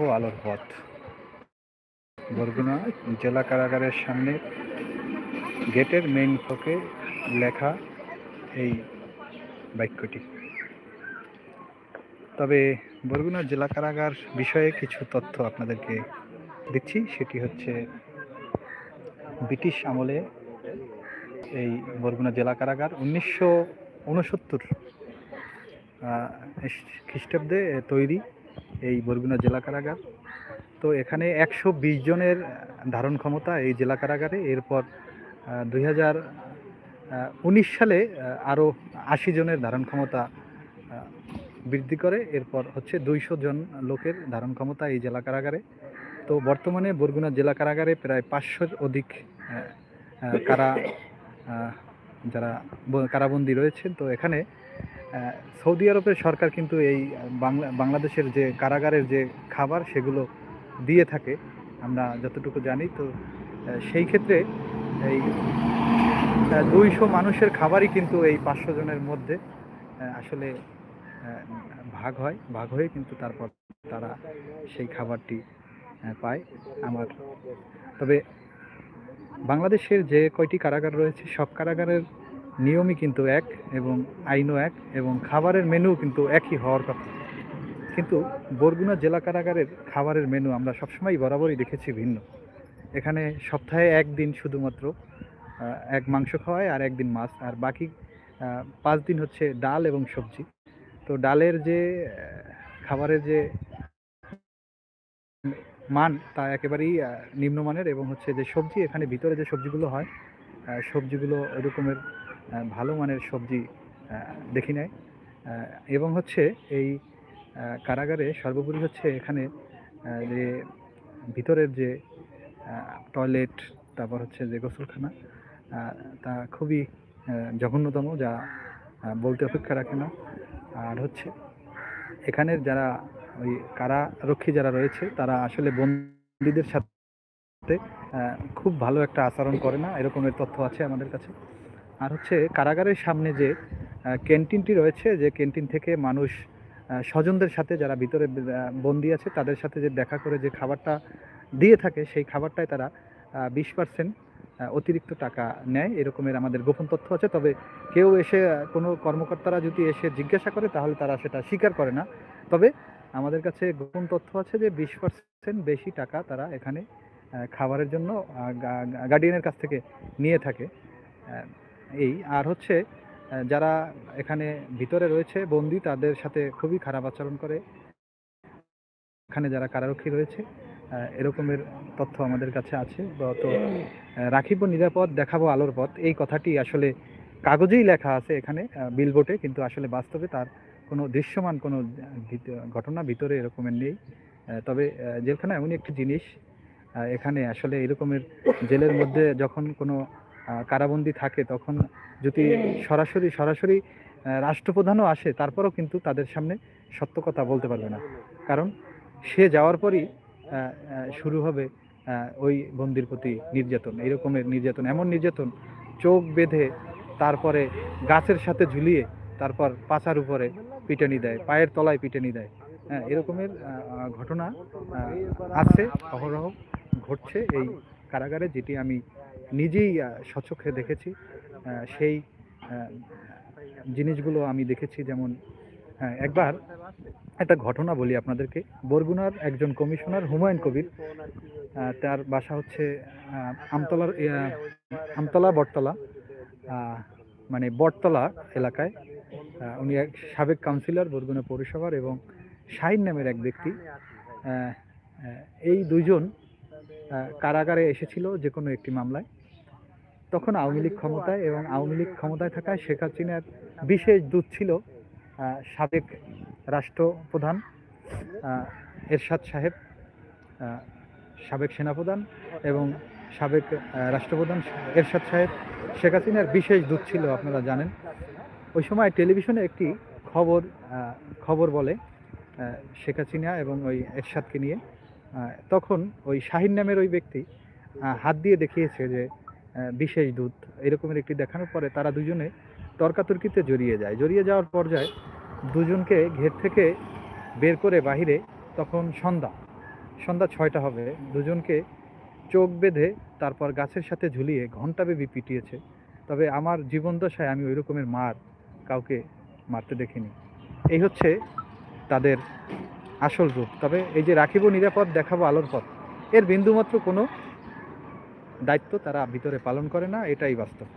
ও আলোর পথ। বরগুনা জেলা কারাগারের সামনে গেটের মেইন ফোকে লেখা এই বাক্যটি। তবে বরগুনা জেলা কারাগার বিষয়ে কিছু তথ্য আপনাদেরকে দিচ্ছি, সেটি হচ্ছে ব্রিটিশ আমলে এই বরগুনা জেলা কারাগার উনিশশো উনসত্তর খ্রিস্টাব্দে তৈরি এই বরগুনা জেলা কারাগার। তো এখানে একশো বিশ জনের ধারণ ক্ষমতা এই জেলা কারাগারে। এরপর দুই উনিশ সালে আরও আশি জনের ধারণ ক্ষমতা বৃদ্ধি করে। এরপর হচ্ছে দুইশো জন লোকের ধারণ ক্ষমতা এই জেলা কারাগারে। তো বর্তমানে বরগুনা জেলা কারাগারে প্রায় পাঁচশোর অধিক কারা যারা কারাবন্দী রয়েছেন। তো এখানে সৌদি আরবের সরকার কিন্তু এই বাংলা, বাংলাদেশের যে কারাগারের যে খাবার সেগুলো দিয়ে থাকে, আমরা যতটুকু জানি। তো সেই ক্ষেত্রে এই দুইশো মানুষের খাবারই কিন্তু এই পাঁচশো জনের মধ্যে আসলে ভাগ হয়, ভাগ হয়ে কিন্তু তারপর তারা সেই খাবারটি পায় আমার। তবে বাংলাদেশের যে কয়টি কারাগার রয়েছে, সব কারাগারের নিয়মই কিন্তু এক এবং আইনও এক এবং খাবারের মেনু কিন্তু একই হওয়ার কথা। কিন্তু বরগুনা জেলা কারাগারের খাবারের মেনু আমরা সবসময় বরাবরই দেখেছি ভিন্ন। এখানে সপ্তাহে একদিন শুধুমাত্র এক মাংস খাওয়ায় আর একদিন মাছ, আর বাকি পাঁচ দিন হচ্ছে ডাল এবং সবজি। তো ডালের যে খাবারের যে মান তা একেবারেই নিম্নমানের এবং হচ্ছে যে সবজি, এখানে ভিতরে যে সবজিগুলো হয় সবজিগুলো এরকমের ভালো মানের সবজি দেখি নাই। এবং হচ্ছে এই কারাগারে সর্বোপরি হচ্ছে এখানে যে ভিতরের যে টয়লেট তারপর হচ্ছে যে গোসলখানা তা খুবই জঘন্যতম যা বলতে অপেক্ষা রাখে না। আর হচ্ছে এখানের যারা ওই কারারক্ষী যারা রয়েছে, তারা আসলে বন্দীদের সাথে খুব ভালো একটা আচরণ করে না। এরকমের তথ্য আছে আমাদের কাছে। আর হচ্ছে কারাগারের সামনে যে ক্যান্টিনটি রয়েছে, যে ক্যান্টিন থেকে মানুষ স্বজনদের সাথে যারা ভিতরে বন্দী আছে, তাদের সাথে যে দেখা করে যে খাবারটা দিয়ে থাকে, সেই খাবারটায় তারা বিশ পার্সেন্ট অতিরিক্ত টাকা নেয়। এরকমের আমাদের গোপন তথ্য আছে। তবে কেউ এসে কোনো কর্মকর্তারা যদি এসে জিজ্ঞাসা করে, তাহলে তারা সেটা স্বীকার করে না। তবে আমাদের কাছে গোপন তথ্য আছে যে, বিশ পার্সেন্ট বেশি টাকা তারা এখানে খাবারের জন্য গার্ডিয়ানের কাছ থেকে নিয়ে থাকে। এই। আর হচ্ছে যারা এখানে ভিতরে রয়েছে বন্দি তাদের সাথে খুবই খারাপ আচরণ করে। এখানে যারা কারারক্ষী রয়েছে এরকমের তথ্য আমাদের কাছে আছে। আহ, রাখিব নিরাপদ দেখাবো আলোর পথ। এই কথাটি আসলে কাগজেই লেখা আছে এখানে বিলবোর্ডে কিন্তু আসলে বাস্তবে তার কোনো দৃশ্যমান কোনো ঘটনা ভিতরে এরকমের নেই। তবে জেলখানা এমনই একটি জিনিস এখানে আসলে এরকমের জেলের মধ্যে যখন কোনো কারাবন্দী থাকে তখন যদি সরাসরি সরাসরি রাষ্ট্রপ্রধানও আসে তারপরও কিন্তু তাদের সামনে সত্য কথা বলতে পারবে না। কারণ সে যাওয়ার পরই শুরু হবে ওই বন্দির প্রতি নির্যাতন এরকমের নির্যাতন এমন নির্যাতন চোখ বেঁধে তারপরে গাছের সাথে ঝুলিয়ে তারপর পাচার উপরে পিটানি দেয় পায়ের তলায় পিটানি দেয়। হ্যাঁ এরকমের ঘটনা আছে অহরহ ঘটছে এই কারাগারে যেটি আমি নিজেই আহ, স্বচক্ষে দেখেছি। সেই জিনিসগুলো আমি দেখেছি যেমন একবার একটা ঘটনা বলি আপনাদেরকে। বরগুনার একজন কমিশনার হুমায়ুন কবির তার বাসা হচ্ছে আমতলার আমতলা বটতলা মানে বটতলা এলাকায়। উনি এক সাবেক কাউন্সিলর বরগুনা পৌরসভার এবং শাহিন নামের এক ব্যক্তি। এই দুইজন আহ, কারাগারে এসেছিল যে কোনো একটি মামলায়। তখন আওয়ামী লীগ ক্ষমতায় এবং আওয়ামী লীগ ক্ষমতায় থাকায় শেখ হাসিনার বিশেষ দূত ছিল সাবেক রাষ্ট্রপ্রধান এরশাদ সাহেব সাবেক সেনাপ্রধান এবং সাবেক রাষ্ট্রপ্রধান এরশাদ সাহেব। শেখ হাসিনার বিশেষ দূত ছিল, আপনারা জানেন। ওই সময় টেলিভিশনে একটি খবর খবর বলে শেখ হাসিনা এবং ওই এরশাদকে নিয়ে। তখন ওই শাহিন নামের ওই ব্যক্তি হাত দিয়ে দেখিয়েছে যে বিশেষ দূত, এরকমের একটি দেখানোর পরে তারা দুজনে তর্কাতর্কিতে জড়িয়ে যায়। জড়িয়ে যাওয়ার পর্যায়ে দুজনকে ঘের থেকে বের করে বাহিরে তখন সন্ধ্যা সন্ধ্যা ছয়টা হবে, দুজনকে চোখ বেঁধে তারপর গাছের সাথে ঝুলিয়ে ঘণ্টাব্যাপী পিটিয়েছে। তবে আমার জীবন দশায় আমি ওই রকমের মার কাউকে মারতে দেখিনি। এই হচ্ছে তাদের আসল রূপ। তবে এই যে রাখিব নিরাপদ, দেখাবো আলোর পথ, এর বিন্দুমাত্র কোনো দায়িত্ব তারা ভিতরে পালন করে না, এটাই বাস্তব।